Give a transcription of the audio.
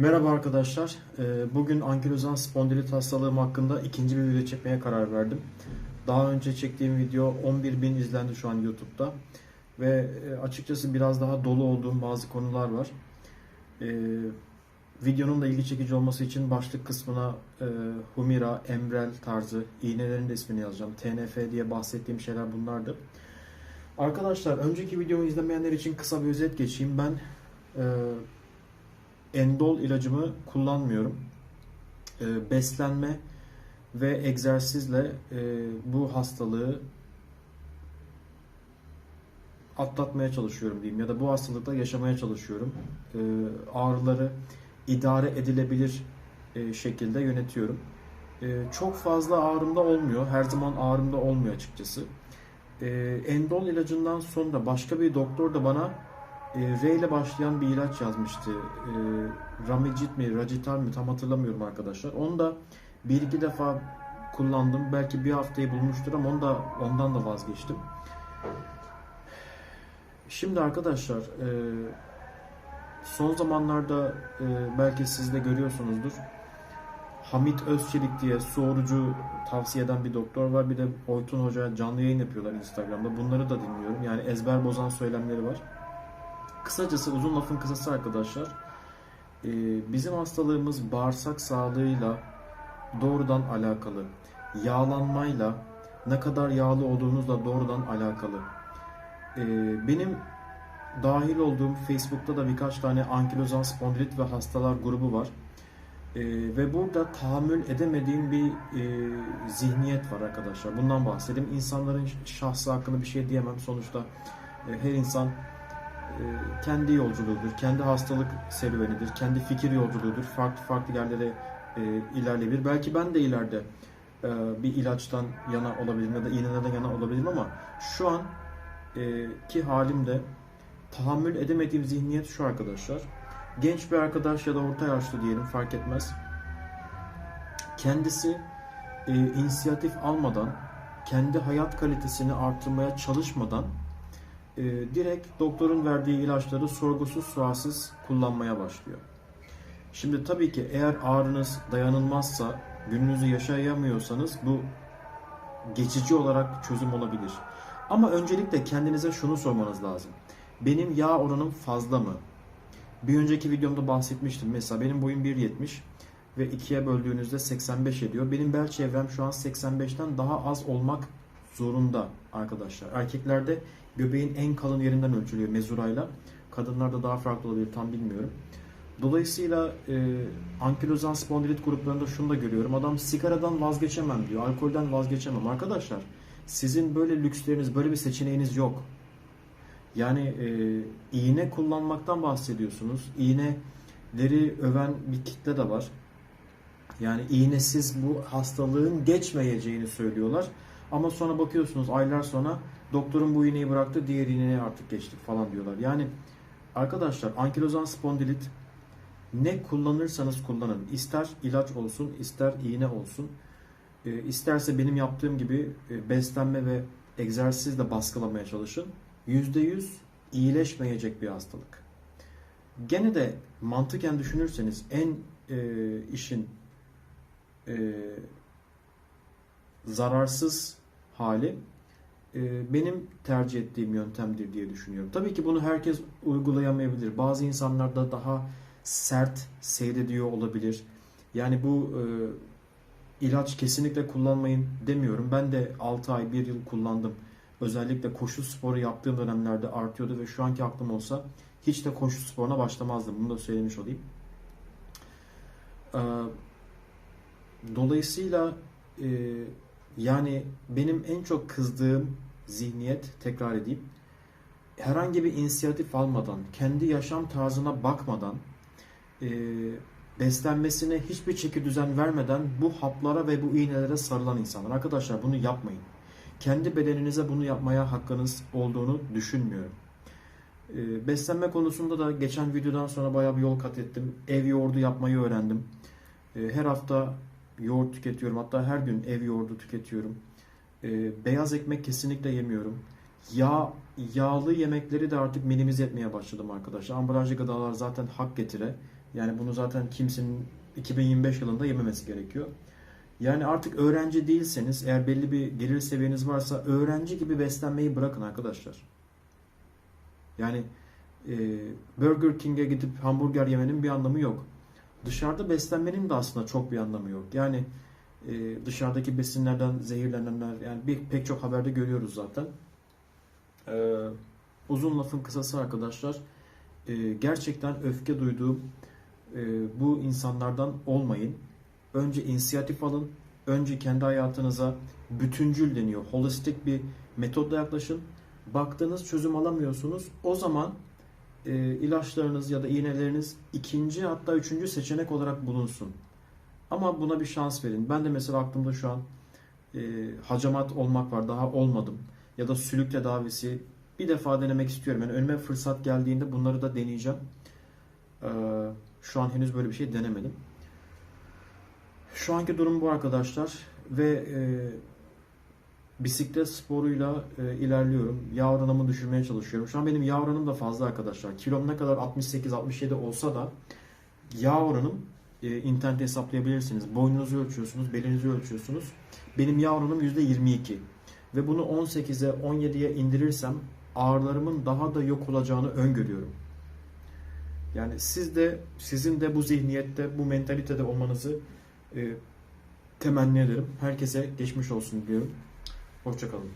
Merhaba arkadaşlar. Ee, Bugün ankilozan spondilit hastalığım hakkında ikinci bir video çekmeye karar verdim. Daha önce çektiğim video 11 bin izlendi şu an YouTube'da. Ve e, açıkçası biraz daha dolu olduğum bazı konular var. Ee, Videonun da ilgi çekici olması için başlık kısmına e, Humira, Embrel tarzı iğnelerin de ismini yazacağım. TNF diye bahsettiğim şeyler bunlardı. Arkadaşlar önceki videomu izlemeyenler için kısa bir özet geçeyim. Ben e, endol ilacımı kullanmıyorum. E, beslenme ve egzersizle e, bu hastalığı atlatmaya çalışıyorum diyeyim ya da bu hastalıkla yaşamaya çalışıyorum. E, ağrıları idare edilebilir e, şekilde yönetiyorum. E, çok fazla ağrımda olmuyor. Her zaman ağrımda olmuyor açıkçası. E, endol ilacından sonra başka bir doktor da bana e, R ile başlayan bir ilaç yazmıştı. E, Ramicit mi, Racital mi tam hatırlamıyorum arkadaşlar. Onu da bir iki defa kullandım. Belki bir haftayı bulmuştur ama onu da, ondan da vazgeçtim. Şimdi arkadaşlar e, son zamanlarda e, belki siz de görüyorsunuzdur. Hamit Özçelik diye su orucu tavsiye eden bir doktor var. Bir de Oytun Hoca canlı yayın yapıyorlar Instagram'da. Bunları da dinliyorum. Yani ezber bozan söylemleri var. Kısacası uzun lafın kısası arkadaşlar. e, Bizim hastalığımız bağırsak sağlığıyla doğrudan alakalı. Yağlanmayla ne kadar yağlı olduğunuzla doğrudan alakalı. E, Benim dahil olduğum Facebook'ta da birkaç tane ankilozan spondilit ve hastalar grubu var. E, ve burada tahammül edemediğim bir e, zihniyet var arkadaşlar. Bundan bahsedeyim. İnsanların şahsı hakkında bir şey diyemem. Sonuçta e, her insan kendi yolculuğudur, kendi hastalık serüvenidir, kendi fikir yolculuğudur. Farklı farklı yerlere e, ilerleyebilir. Belki ben de ileride e, bir ilaçtan yana olabilirim ya da iğnelerden yana olabilirim ama şu an e, ki halimde tahammül edemediğim zihniyet şu arkadaşlar. Genç bir arkadaş ya da orta yaşlı diyelim fark etmez. Kendisi e, inisiyatif almadan, kendi hayat kalitesini artırmaya çalışmadan e, direkt doktorun verdiği ilaçları sorgusuz sualsiz kullanmaya başlıyor. Şimdi tabii ki eğer ağrınız dayanılmazsa, gününüzü yaşayamıyorsanız bu geçici olarak çözüm olabilir. Ama öncelikle kendinize şunu sormanız lazım. Benim yağ oranım fazla mı? Bir önceki videomda bahsetmiştim. Mesela benim boyum 1.70 ve ikiye böldüğünüzde 85 ediyor. Benim bel çevrem şu an 85'ten daha az olmak zorunda arkadaşlar. Erkeklerde göbeğin en kalın yerinden ölçülüyor mezurayla. Kadınlarda daha farklı olabilir tam bilmiyorum. Dolayısıyla e, ankilozan spondilit gruplarında şunu da görüyorum. Adam sigaradan vazgeçemem diyor. Alkolden vazgeçemem. Arkadaşlar sizin böyle lüksleriniz, böyle bir seçeneğiniz yok. Yani e, iğne kullanmaktan bahsediyorsunuz. İğneleri öven bir kitle de var. Yani iğnesiz bu hastalığın geçmeyeceğini söylüyorlar. Ama sonra bakıyorsunuz aylar sonra doktorun bu iğneyi bıraktı diğer iğneye artık geçtik falan diyorlar. Yani arkadaşlar ankilozan spondilit ne kullanırsanız kullanın. İster ilaç olsun ister iğne olsun. E, isterse benim yaptığım gibi e, beslenme ve egzersizle baskılamaya çalışın. %100 iyileşmeyecek bir hastalık. Gene de mantıken düşünürseniz en e, işin e, zararsız hali e, benim tercih ettiğim yöntemdir diye düşünüyorum. Tabii ki bunu herkes uygulayamayabilir. Bazı insanlar da daha sert seyrediyor olabilir. Yani bu e, ilaç kesinlikle kullanmayın demiyorum. Ben de 6 ay 1 yıl kullandım. Özellikle koşu sporu yaptığım dönemlerde artıyordu ve şu anki aklım olsa hiç de koşu sporuna başlamazdım. Bunu da söylemiş olayım. Ee, dolayısıyla e, yani benim en çok kızdığım zihniyet tekrar edeyim. Herhangi bir inisiyatif almadan, kendi yaşam tarzına bakmadan, e, beslenmesine hiçbir çeki düzen vermeden bu haplara ve bu iğnelere sarılan insanlar. Arkadaşlar bunu yapmayın kendi bedeninize bunu yapmaya hakkınız olduğunu düşünmüyorum. Ee, beslenme konusunda da geçen videodan sonra bayağı bir yol kat ettim. Ev yoğurdu yapmayı öğrendim. Ee, her hafta yoğurt tüketiyorum. Hatta her gün ev yoğurdu tüketiyorum. Ee, beyaz ekmek kesinlikle yemiyorum. Yağ, yağlı yemekleri de artık minimize etmeye başladım arkadaşlar. Ambalajlı gıdalar zaten hak getire. Yani bunu zaten kimsenin 2025 yılında yememesi gerekiyor. Yani artık öğrenci değilseniz, eğer belli bir gelir seviyeniz varsa öğrenci gibi beslenmeyi bırakın arkadaşlar. Yani e, Burger King'e gidip hamburger yemenin bir anlamı yok. Dışarıda beslenmenin de aslında çok bir anlamı yok. Yani e, dışarıdaki besinlerden zehirlenenler, yani bir pek çok haberde görüyoruz zaten. E, uzun lafın kısası arkadaşlar, e, gerçekten öfke duyduğum e, bu insanlardan olmayın. Önce inisiyatif alın. Önce kendi hayatınıza bütüncül deniyor. Holistik bir metodla yaklaşın. Baktığınız çözüm alamıyorsunuz. O zaman e, ilaçlarınız ya da iğneleriniz ikinci hatta üçüncü seçenek olarak bulunsun. Ama buna bir şans verin. Ben de mesela aklımda şu an e, hacamat olmak var. Daha olmadım. Ya da sülük tedavisi bir defa denemek istiyorum. Yani önüme fırsat geldiğinde bunları da deneyeceğim. Ee, şu an henüz böyle bir şey denemedim. Şu anki durum bu arkadaşlar ve e, bisiklet sporuyla e, ilerliyorum. Yağ oranımı düşürmeye çalışıyorum. Şu an benim yağ oranım da fazla arkadaşlar. Kilom ne kadar 68-67 olsa da yağ oranım e, internette hesaplayabilirsiniz. Boynunuzu ölçüyorsunuz, belinizi ölçüyorsunuz. Benim yağ oranım %22. Ve bunu 18'e 17'ye indirirsem ağrılarımın daha da yok olacağını öngörüyorum. Yani siz de sizin de bu zihniyette, bu mentalitede olmanızı e, temenni ederim. Herkese geçmiş olsun diyorum. Hoşçakalın.